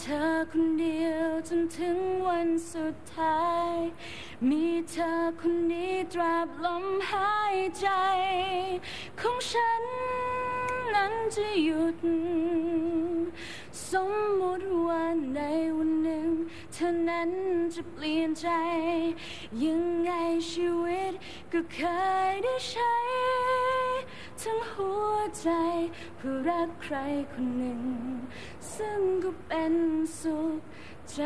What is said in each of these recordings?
เธอคนเดียวจนถึงวันสุดท้าย มีเธอคนนี้ตราบลมหายใจ ของฉันนั้นจะหยุด สมมติว่าในวันหนึ่ง เธอนั้นจะเปลี่ยนใจ ยังไงชีวิตก็เคยได้ใช้ ทั้งหัวใจเพื่อรักใครคนหนึ่ง ซึ่งก็เป็นสุขใจ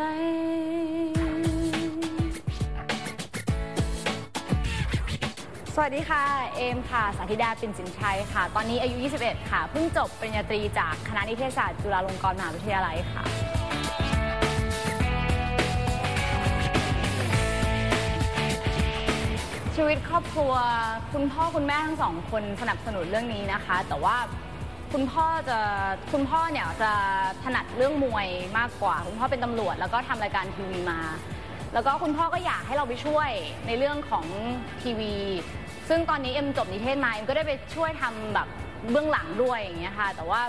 สวัสดีค่ะ เอมค่ะ สาธิดาปิ่นสินชัยค่ะ ตอนนี้อายุ 21 ค่ะ เพิ่งจบปริญญาตรีจากคณะนิเทศศาสตร์จุฬาลงกรณ์มหาวิทยาลัยค่ะ ชีวิตครอบครัว คุณพ่อคุณแม่ทั้งสองคนสนับสนุนเรื่องนี้นะคะ แต่ว่า คุณพ่อจะคุณพ่อเนี่ยจะถนัดเรื่องมวยมากกว่า คุณพ่อเป็นตำรวจ แล้วก็ทำรายการทีวีมา แล้วก็คุณพ่อก็อยากให้เราไปช่วยในเรื่องของทีวี ซึ่งตอนนี้เอ็มจบนิเทศมาเอ็มก็ได้ไปช่วยทำแบบเบื้องหลังด้วยอย่างเงี้ยค่ะ แต่ว่า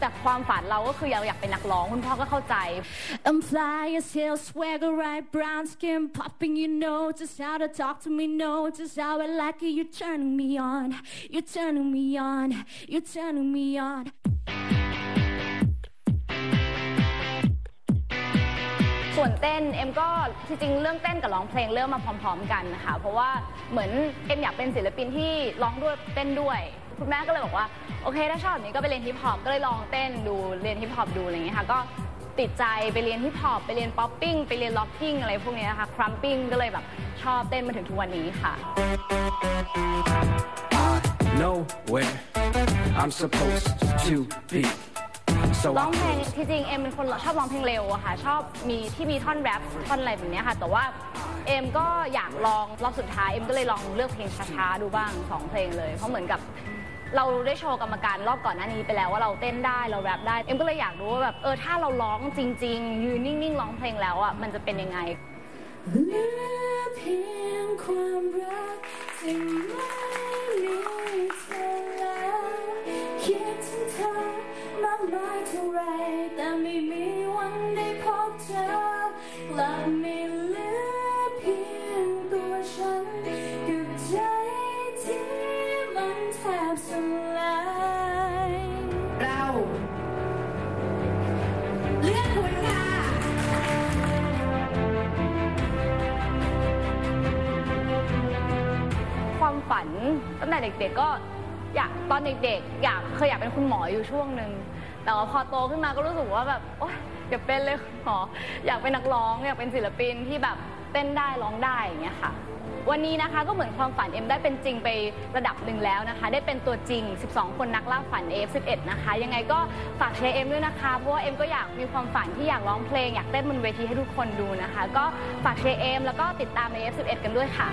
แต่ความฝันเราก็คือเราอยากเป็นนักร้องคุณพ่อก็เข้าใจ I'm fly as hell, swagger right, brown skin popping. You know just how to talk to me, know just how I like it. You're turning me on, you're turning me on, you're turning me on. ส่วนเต้นเอ็มก็จริงๆเรื่องเต้นกับร้องเพลงเริ่มมาพร้อม ๆ กันนะคะเพราะว่าเหมือนเอ็มอยากเป็นศิลปินที่ร้องด้วยเต้นด้วย คุณแม่ก็เลยบอกว่าโอเคถ้าชอบแบบนี้ก็ไปเรียนฮิปฮอปก็เลยลองเต้นดูเรียนฮิปฮอปดูอะไรอย่างเงี้ยค่ะก็ติดใจไปเรียนฮิปฮอปไปเรียนป๊อปปิ้งไปเรียนล็อกกิ้งอะไรพวกเนี้ยนะคะครัมปิ้งก็เลยแบบชอบเต้นมาถึงทุกวันนี้ค่ะ know where I'm supposed to be. So ร้อง I เพลง close ที่จริงเอ็มเป็นคนชอบร้องเพลงเร็วอะค่ะ ชอบมีที่มีท่อนแรปท่อนอะไรแบบเนี้ยค่ะ แต่ว่าเอ็มก็อยากลองรอบสุดท้ายเอ็มก็เลยลองเลือกเพลงช้าๆดูบ้างสองเพลงเลย เพราะเหมือนกับ เราได้โชว์กรรมการรอบก่อนหน้านี้ไปแล้วว่าเราเต้นได้เราแรปได้ เอ็มก็เลยอยากรู้ว่าแบบเออถ้าเราร้องจริง ๆ ยืนนิ่งๆร้องเพลงแล้วอะมันจะเป็นยังไงเหลือเพียงความรักที่ไม่มีเธอแล้วคิดถึงเธอมากมายเท่าไรแต่ไม่มีวันได้พบเธอกลับไม่ ฝัน ตั้งแต่เด็กๆก็อยากตอนเด็กๆ อยากเคยอยากเป็นคุณหมออยู่ช่วงหนึ่งแต่ว่าพอโตขึ้นมาก็รู้สึกว่าแบบโอ๊ยอย่าเป็นเลยคุณหมออยากเป็นนักร้องอยากเป็นศิลปินที่แบบเต้นได้ร้องได้อย่างเงี้ยค่ะ วันนี้นะคะก็เหมือนความฝันเอ็มได้เป็นจริงไประดับหนึ่งแล้วนะคะ ได้เป็นตัวจริง 12 คนนักล่าฝัน F11 นะคะ ยังไงก็ฝากเชียร์เอ็มด้วยนะคะเพราะว่าเอ็มก็อยากมีความฝันที่อยากร้องเพลงอยากเต้นบนเวทีให้ทุกคนดูนะคะ ก็ฝากเชียร์เอ็มแล้วก็ติดตามใน F11 กันด้วยค่ะ